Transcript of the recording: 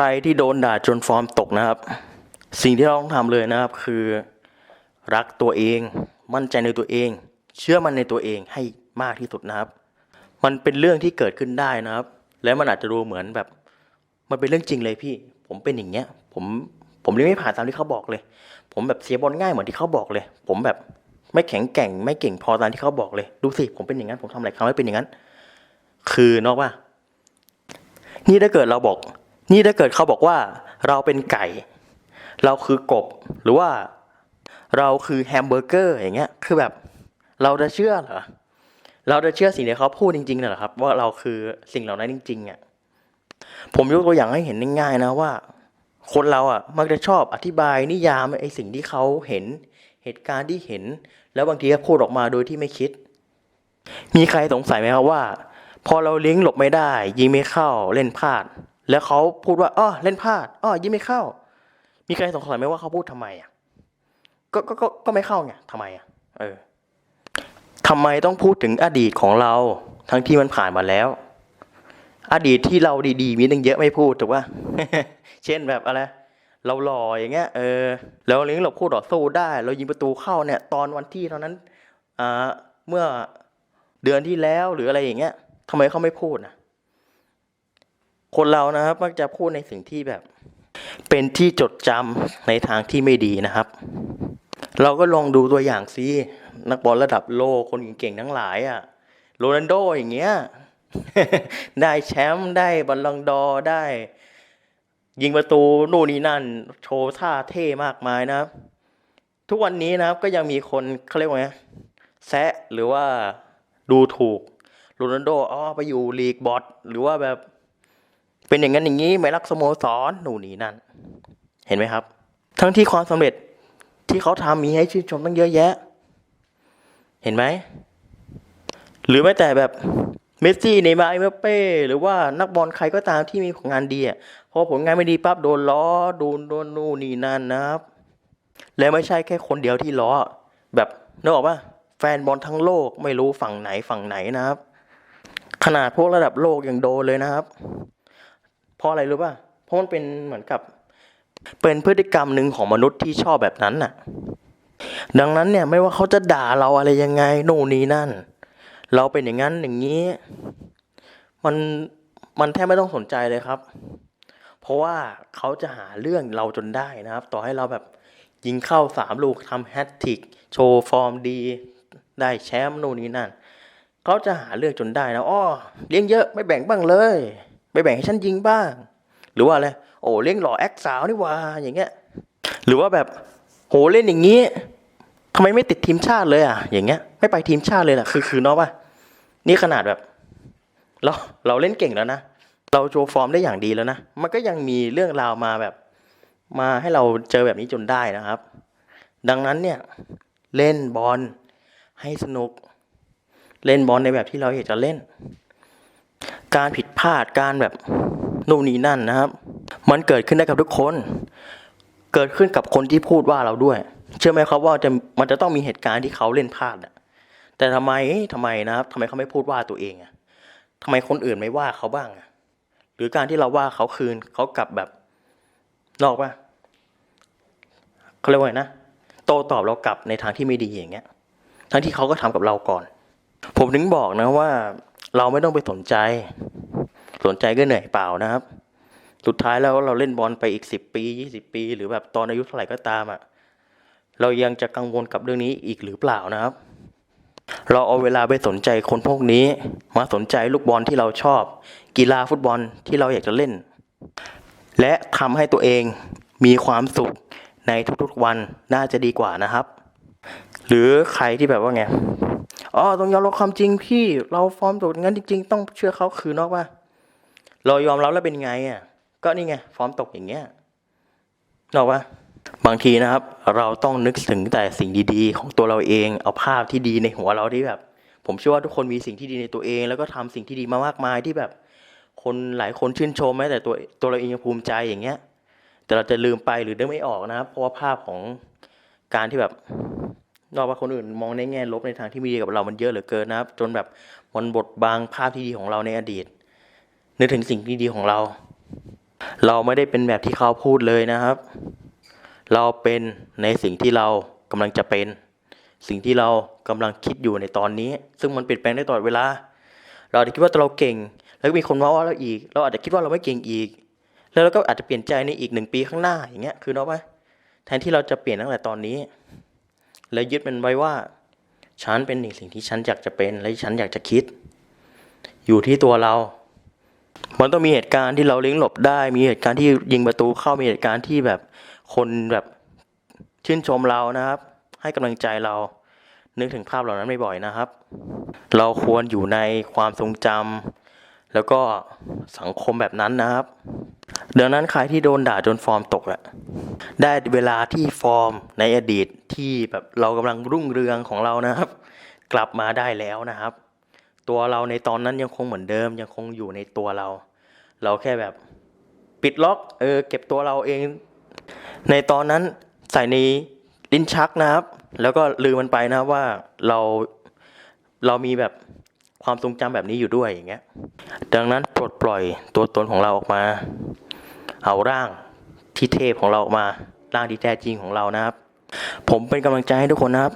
รที่โดนด่าจนฟอร์มตกนะครับ สิ่งที่เราต้องทำเลยนะครับคือรักตัวเอง มั่นใจในตัวเอง เชื่อมันในตัวเองให้มากที่สุดนะครับ มันเป็นเรื่องที่เกิดขึ้นได้นะครับ และมันอาจจะดูเหมือนแบบ มันเป็นเรื่องจริงเลยพี่ ผมเป็นอย่างเงี้ย ผมผมเลยงไม่ผ่านตามที่เขาบอกเลย ผมแบบเสียบอลง่ายเหมือนที่เขาบอกเลย ผมแบบไม่แข็งแกร่งไม่เก่งพอตามที่เขาบอกเลย ดูสิผมเป็นอย่างนั้นผมทำอะไรครั้งไม่เป็นอย่างนั้น คือนอกว่า นี่ถ้าเกิดเราบอก นี่ถ้าเกิดเขาบอกว่าเราเป็นไก่ เราคือกบหรือว่าเราคือแฮมเบอร์เกอร์อย่างเงี้ยคือแบบเราจะเชื่อเหรอเราจะเชื่อสิ่งที่เขาพูดจริงๆเหรอครับ ว่าเราคือสิ่งเหล่านั้นจริงๆอะผมยกตัวอย่างให้เห็นง่ายๆนะว่า คนเราอะมักจะชอบอธิบายนิยามไอ้สิ่งที่เขาเห็นเหตุการณ์ที่เห็น แล้วบางทีก็พูดออกมาโดยที่ไม่คิด มีใครสงสัยไหมครับว่า พอเราเลี้ยงหลบไม่ได้ ยิงไม่เข้าเล่นพลาด แล้วเขาพูดว่าอ้อเล่นพลาดอ้อยิงไม่เข้า มีใครสงสัยไหมว่าเขาพูดทำไมอะก็ก็ก็ก็ไม่เข้าไงทำไมอะเออทำไมต้องพูดถึงอดีตของเรา ทั้งที่มันผ่านมาแล้ว อดีตที่เราดีๆ มีตั้งเยอะไม่พูดถูกป่ะเช่นแบบอะไรเราหล่ออย่างเงี้ยเออแล้วเลี้ยงเราคู่ต่อสู้ได้ เรายิงประตูเข้าเนี่ย ตอนวันที่เท่านั้นอ่าเมื่อเดือนที่แล้วหรืออะไรอย่างเงี้ยทำไมเขาไม่พูดนะ คนเรานะครับมักจะพูดในสิ่งที่แบบ เป็นที่จดจำในทางที่ไม่ดีนะครับ เราก็ลองดูตัวอย่างสินักบอลระดับโลกคนเก่งๆทั้งหลายอะ่ะโรนัลโดอย่างเงี้ยได้แชมป์ได้บอลลองดอได้ ยิงประตูนู่นนี่นั่น โชว์ท่าเท่มากมายนะครับ ทุกวันนี้นะครับก็ยังมีคนเขาเรียกว่าไงแซะหรือว่าดูถูกโรนัลโดอ๋อไปอยู่ลีกบอทหรือว่าแบบ เป็นอย่างนั้นอย่างนี้ไม่รักสโมสรหนู่นนี่นั่น เห็นไหมครับ ทั้งที่ความสำเร็จที่เขาทำมีให้ชื่นชมตั้งเยอะแยะ เห็นไหม หรือแม้แต่แบบเมสซี่เนย์มาร์เอ็มเป้ หรือว่านักบอลใครก็ตามที่มีผลงานดีอะพอผลงานไม่ดีปั๊บโดนล้อโดนโดนนู่นนี่นั่นนะครับ และไม่ใช่แค่คนเดียวที่ล้อ แบบนึกออกป่ะแฟนบอลทั้งโลกไม่รู้ฝั่งไหนฝั่งไหนนะครับ ขนาดพวกระดับโลกยังโดนเลยนะครับ เพราะอะไรรู้ป่ะ เพราะมันเป็นเหมือนกับเป็นพฤติกรรมหนึ่งของมนุษย์ที่ชอบแบบนั้นน่ะ ดังนั้นเนี่ยไม่ว่าเขาจะด่าเราอะไรยังไงโน่นนี่นั่น เราเป็นอย่างนั้นอย่างนี้ มันมันแทบไม่ต้องสนใจเลยครับ เพราะว่าเขาจะหาเรื่องเราจนได้นะครับ ต่อให้เราแบบยิงเข้าสามลูกทำแฮตทิกโชว์ฟอร์มดี ได้แชมป์โน่นนี่นั่น เขาจะหาเรื่องจนได้นะอ้อเลี้ยงเยอะไม่แบ่งบ้างเลย แบ่งให้ฉันยิงบ้าง หรือว่าอะไรโอ้เลี้ยงหล่อแอคสาวนี่ว่าอย่างเงี้ย หรือว่าแบบโหเล่นอย่างนี้ทำไมไม่ติดทีมชาติเลยอะ อย่างเงี้ย ไม่ไปทีมชาติเลยล่ะ คือคือเนาะป่ะนี่ขนาดแบบ เราเราเล่นเก่งแล้วนะ เราโชว์ฟอร์มได้อย่างดีแล้วนะ มันก็ยังมีเรื่องราวมาแบบ มาให้เราเจอแบบนี้จนได้นะครับ ดังนั้นเนี่ยเล่นบอลให้สนุก เล่นบอลในแบบที่เราอยากจะเล่น การผิด พลาดการแบบนู่นนี่นั่นนะครับ มันเกิดขึ้นได้กับทุกคน เกิดขึ้นกับคนที่พูดว่าเราด้วย เชื่อไหมครับว่าจะมันจะต้องมีเหตุการณ์ที่เขาเล่นพลาดอะแต่ทำไมทำไมนะครับทำไมเขาไม่พูดว่าตัวเองอะทำไมคนอื่นไม่ว่าเขาบ้างอะหรือการที่เราว่าเขาคืนเขากลับแบบนอกป่ะเขาเรียกว่าไงนะโตตอบเรากลับในทางที่ไม่ดีอย่างเงี้ย ทั้งที่เขาก็ทำกับเราก่อน ผมถึงบอกนะว่า เราไม่ต้องไปสนใจ สนใจก็เหนื่อยเปล่านะครับ สุดท้ายแล้วเราเล่นบอลไปอีกสิบปียี่สิบปี หรือแบบตอนอายุเท่าไหร่ก็ตามอะเรายังจะกังวลกับเรื่องนี้อีกหรือเปล่านะครับ เราเอาเวลาไปสนใจคนพวกนี้ มาสนใจลูกบอลที่เราชอบ กีฬาฟุตบอลที่เราอยากจะเล่น และทำให้ตัวเองมีความสุขในทุกๆวันน่าจะดีกว่านะครับ หรือใครที่แบบว่าไงอ๋อต้องยอมรับความจริงพี่ เราฟอร์มตกงั้นจริง ๆ ต้องเชื่อเขาคือนอกว่า เรายอมรับแล้วเป็นไงอะก็นี่ไงฟอร์มตกอย่างเงี้ยนอกว่าบางทีนะครับ เราต้องนึกถึงแต่สิ่งดีๆ ของตัวเราเองเอาภาพที่ดีในหัวเราที่แบบ ผมเชื่อว่าทุกคนมีสิ่งที่ดีในตัวเอง แล้วก็ทำสิ่งที่ดีมามากมายที่แบบ คนหลายคนชื่นชมแม้แต่ตัวตัวเราเองยังภูมิใจอย่างเงี้ย แต่เราจะลืมไปหรือนึกไม่ออกนะครับ เพราะว่าภาพของการที่แบบนอกว่าคนอื่นมองในแง่ลบในทางที่ไม่ดีกับเรามันเยอะเหลือเกินนะครับ จนแบบมันบดบังภาพที่ดีของเราในอดีต นึกถึงสิ่งที่ดีของเรา เราไม่ได้เป็นแบบที่เขาพูดเลยนะครับ เราเป็นในสิ่งที่เรากำลังจะเป็น สิ่งที่เรากำลังคิดอยู่ในตอนนี้ ซึ่งมันเปลี่ยนแปลงได้ตลอดเวลา เราอาจจะคิดว่าเราเก่ง แล้วก็มีคนมาว่าเราอีก เราอาจจะคิดว่าเราไม่เก่งอีก แล้วเราก็อาจจะเปลี่ยนใจในอีกหนึ่งปีข้างหน้าอย่างเงี้ยคือเนาะไหมแทนที่เราจะเปลี่ยนตั้งแต่ตอนนี้ แล้วยึดมันไว้ว่าฉันเป็นหนึ่งสิ่งที่ฉันอยากจะเป็นและฉันอยากจะคิด อยู่ที่ตัวเรา มันต้องมีเหตุการณ์ที่เราเลี้ยงหลบได้ มีเหตุการณ์ที่ยิงประตูเข้ามีเหตุการณ์ที่แบบคนแบบชื่นชมเรานะครับ ให้กำลังใจเรา นึกถึงภาพเหล่านั้นบ่อยๆนะครับ เราควรอยู่ในความทรงจำแล้วก็สังคมแบบนั้นนะครับดังนั้นใครที่โดนด่าจนฟอร์มตกอะได้เวลาที่ฟอร์มในอดีตที่แบบเรากำลังรุ่งเรืองของเรานะครับ กลับมาได้แล้วนะครับ ตัวเราในตอนนั้นยังคงเหมือนเดิม ยังคงอยู่ในตัวเรา เราแค่แบบปิดล็อกเออเก็บตัวเราเอง ในตอนนั้นใส่ในลิ้นชักนะครับ แล้วก็ลืมมันไปนะว่าเราเรามีแบบความทรงจำแบบนี้อยู่ด้วยอย่างเงี้ยดังนั้นปลดปล่อยตัวตนของเราออกมา เอาร่างที่เทพของเราออกมาร่างที่แท้จริงของเรานะครับ ผมเป็นกำลังใจให้ทุกคนนะครับ